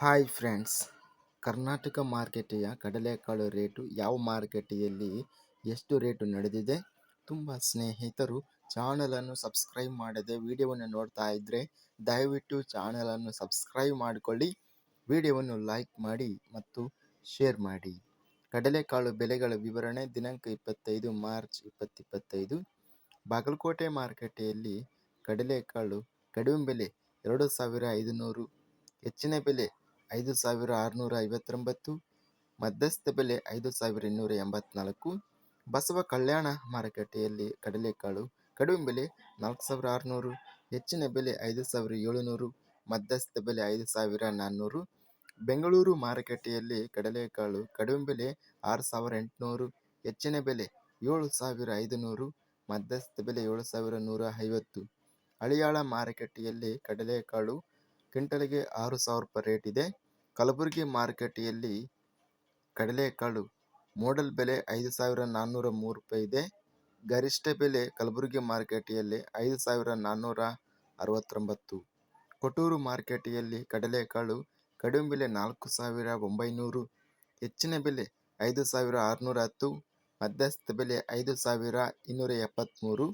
Hi friends. Karnataka ಮಾರ್ಕೆಟೆಯ ಕಡಲೆಕಾಳು rate ಯಾವ ಮಾರುಕಟ್ಟೆಯಲ್ಲಿ ಎಷ್ಟು ರೇಟು ನಡೆದಿದೆ? ತುಂಬ ಸ್ನೇಹಿತರು, ಚಾನಲನ್ನು ಸಬ್ಸ್ಕ್ರೈಬ್ ಮಾಡದೆ ವಿಡಿಯೋವನ್ನು ನೋಡ್ತಾ ಇದ್ದರೆ ದಯವಿಟ್ಟು ಚಾನಲನ್ನು ಸಬ್ಸ್ಕ್ರೈಬ್ ಮಾಡಿಕೊಳ್ಳಿ, ವಿಡಿಯೋವನ್ನು ಲೈಕ್ ಮಾಡಿ ಮತ್ತು ಶೇರ್ ಮಾಡಿ. ಕಡಲೆಕಾಳು ಬೆಲೆಗಳ ವಿವರಣೆ ದಿನಾಂಕ ಇಪ್ಪತ್ತೈದು ಮಾರ್ಚ್ ಇಪ್ಪತ್ತಿಪ್ಪತ್ತೈದು. ಬಾಗಲಕೋಟೆ ಮಾರುಕಟ್ಟೆಯಲ್ಲಿ ಕಡಲೆಕಾಳು ಕಡಿಮೆ ಬೆಲೆ ಎರಡು ಸಾವಿರ ಐದುನೂರು, ಹೆಚ್ಚಿನ ಬೆಲೆ ಐದು ಸಾವಿರ ಆರುನೂರ ಐವತ್ತೊಂಬತ್ತು, ಮಧ್ಯಸ್ಥ ಬೆಲೆ ಐದು ಸಾವಿರ ಇನ್ನೂರ ಎಂಬತ್ನಾಲ್ಕು, ಬಸವ ಕಲ್ಯಾಣ ಮಾರುಕಟ್ಟೆಯಲ್ಲಿ ಕಡಲೆಕಾಳು ಕಡಿಮೆ ಬೆಲೆ ನಾಲ್ಕು ಸಾವಿರ ಆರುನೂರು, ಹೆಚ್ಚಿನ ಬೆಲೆ ಐದು ಸಾವಿರ ಏಳುನೂರು, ಮಧ್ಯಸ್ಥ ಬೆಲೆ ಐದು ಸಾವಿರ ನಾನ್ನೂರು, ಬೆಂಗಳೂರು ಮಾರುಕಟ್ಟೆಯಲ್ಲಿ ಕಡಲೆಕಾಳು ಕಡಿಮೆ ಬೆಲೆ ಆರು ಸಾವಿರ ಎಂಟುನೂರು, ಹೆಚ್ಚಿನ ಬೆಲೆ ಏಳು ಸಾವಿರ ಐದುನೂರು, ಮಧ್ಯಸ್ಥ ಬೆಲೆ ಏಳು ಸಾವಿರ ನೂರ ಐವತ್ತು. ಹಳಿಯಾಳ ಮಾರುಕಟ್ಟೆಯಲ್ಲಿ ಕಡಲೆಕಾಳು ಕ್ವಿಂಟಲ್ಗೆ ಆರು ಸಾವಿರ ರೂಪಾಯಿ ರೇಟ್ ಇದೆ. ಕಲಬುರಗಿ ಮಾರುಕಟ್ಟೆಯಲ್ಲಿ ಕಡಲೆಕಾಳು ಮೋಡಲ್ ಬೆಲೆ ಐದು ಸಾವಿರ ನಾನ್ನೂರ ಮೂರು ರೂಪಾಯಿ ಇದೆ. ಗರಿಷ್ಠ ಬೆಲೆ ಕಲಬುರಗಿ ಮಾರುಕಟ್ಟೆಯಲ್ಲಿ ಐದು ಸಾವಿರ ನಾನ್ನೂರ ಅರವತ್ತೊಂಬತ್ತು. ಕೊಟ್ಟೂರು ಮಾರುಕಟ್ಟೆಯಲ್ಲಿ ಕಡಲೆಕಾಳು ಕಡಿಮೆ ಬೆಲೆ ನಾಲ್ಕು ಸಾವಿರ ಒಂಬೈನೂರು. ಹೆಚ್ಚಿನ ಬೆಲೆ ಐದು ಸಾವಿರ ಆರುನೂರ ಹತ್ತು ಮಧ್ಯಸ್ಥ ಬೆಲೆ ಐದು ಸಾವಿರ ಇನ್ನೂರ ಎಪ್ಪತ್ತ್ಮೂರು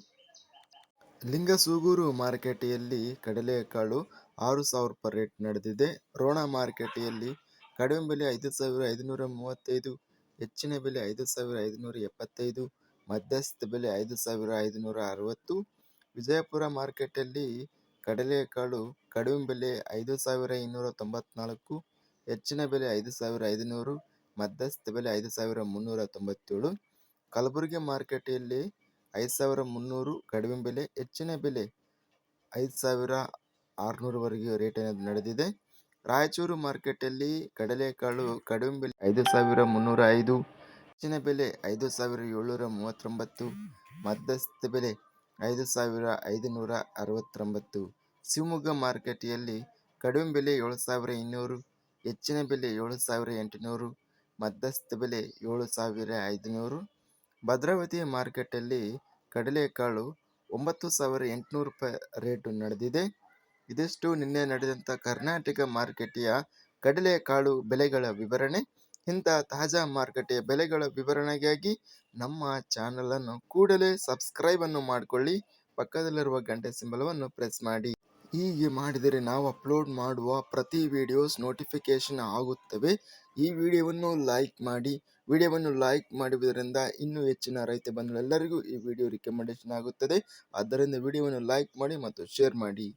ಲಿಂಗಸೂಗೂರು ಮಾರುಕಟ್ಟೆಯಲ್ಲಿ ಕಡಲೆಕಾಳು ಆರು ಸಾವಿರ ರೂಪಾಯಿ ರೇಟ್ ನಡೆದಿದೆ. ರೋಣ ಮಾರುಕಟ್ಟೆಯಲ್ಲಿ ಕಡಿಮೆ ಬೆಲೆ ಐದು ಸಾವಿರ ಐದುನೂರ ಮೂವತ್ತೈದು, ಹೆಚ್ಚಿನ ಬೆಲೆ ಐದು ಸಾವಿರ ಐದುನೂರ ಎಪ್ಪತ್ತೈದು, ಮಧ್ಯಸ್ಥ ಬೆಲೆ ಐದು ಸಾವಿರ ಐದುನೂರ ಅರವತ್ತು. ವಿಜಯಪುರ ಮಾರ್ಕೆಟಲ್ಲಿ ಕಡಲೆಕಾಳು ಕಡಿಮೆ ಬೆಲೆ ಐದು ಸಾವಿರ ಇನ್ನೂರ ತೊಂಬತ್ನಾಲ್ಕು, ಹೆಚ್ಚಿನ ಬೆಲೆ ಐದು ಸಾವಿರ ಐದುನೂರು, ಮಧ್ಯಸ್ಥ ಬೆಲೆ ಐದು ಸಾವಿರ ಮುನ್ನೂರ ತೊಂಬತ್ತೇಳು. ಕಲಬುರಗಿ ಮಾರುಕಟ್ಟೆಯಲ್ಲಿ ಐದು ಸಾವಿರ ಮುನ್ನೂರು ಕಡಿಮೆ ಬೆಲೆ, ಹೆಚ್ಚಿನ ಬೆಲೆ ಐದು ಸಾವಿರ ಆರುನೂರವರೆಗೆ ರೇಟ್ ನಡೆದಿದೆ. ರಾಯಚೂರು ಮಾರ್ಕೆಟಲ್ಲಿ ಕಡಲೆಕಾಳು ಕಡಿಮೆ ಬೆಲೆ ಐದು ಸಾವಿರ ಮುನ್ನೂರ ಐದು ಹೆಚ್ಚಿನ ಬೆಲೆ ಐದು ಸಾವಿರ ಏಳ್ನೂರ ಮೂವತ್ತೊಂಬತ್ತು ಮಧ್ಯಸ್ಥ ಬೆಲೆ ಐದು ಸಾವಿರ ಐದುನೂರ ಅರವತ್ತೊಂಬತ್ತು ಶಿವಮೊಗ್ಗ ಮಾರುಕಟ್ಟೆಯಲ್ಲಿ ಕಡಿಮೆ ಬೆಲೆ ಏಳು ಸಾವಿರ ಇನ್ನೂರು, ಹೆಚ್ಚಿನ ಬೆಲೆ ಏಳು ಸಾವಿರ ಎಂಟುನೂರು, ಮಧ್ಯಸ್ಥ ಬೆಲೆ ಏಳು ಸಾವಿರ ಐದುನೂರು. ಭದ್ರಾವತಿ ಮಾರ್ಕೆಟಲ್ಲಿ ಕಡಲೆಕಾಳು ಒಂಬತ್ತು ಸಾವಿರ ಎಂಟುನೂರು ರೂಪಾಯಿ ರೇಟು ನಡೆದಿದೆ. ಇದಿಷ್ಟು ನಿನ್ನೆ ನಡೆದಂಥ ಕರ್ನಾಟಕ ಮಾರುಕಟ್ಟೆಯ ಕಡಲೆಕಾಳು ಬೆಲೆಗಳ ವಿವರಣೆ. ಇಂಥ ತಾಜಾ ಮಾರುಕಟ್ಟೆಯ ಬೆಲೆಗಳ ವಿವರಣೆಗಾಗಿ ನಮ್ಮ ಚಾನಲನ್ನು ಕೂಡಲೇ ಸಬ್ಸ್ಕ್ರೈಬನ್ನು ಮಾಡಿಕೊಳ್ಳಿ. ಪಕ್ಕದಲ್ಲಿರುವ ಗಂಟೆ ಸಿಂಬಲವನ್ನು ಪ್ರೆಸ್ ಮಾಡಿ. ಹೀಗೆ ಮಾಡಿದರೆ ನಾವು ಅಪ್ಲೋಡ್ ಮಾಡುವ ಪ್ರತಿ ವಿಡಿಯೋಸ್ ನೋಟಿಫಿಕೇಷನ್ ಆಗುತ್ತವೆ. ಈ ವಿಡಿಯೋವನ್ನು ಲೈಕ್ ಮಾಡಿ ವಿಡಿಯೋವನ್ನು ಲೈಕ್ ಮಾಡುವುದರಿಂದ ಇನ್ನೂ ಹೆಚ್ಚಿನ ರೈತ ಬಂಧುಗಳೆಲ್ಲರಿಗೂ ಈ ವಿಡಿಯೋ ರಿಕಮೆಂಡೇಶನ್ ಆಗುತ್ತದೆ. ಆದ್ದರಿಂದ ವಿಡಿಯೋವನ್ನು ಲೈಕ್ ಮಾಡಿ ಮತ್ತು ಶೇರ್ ಮಾಡಿ.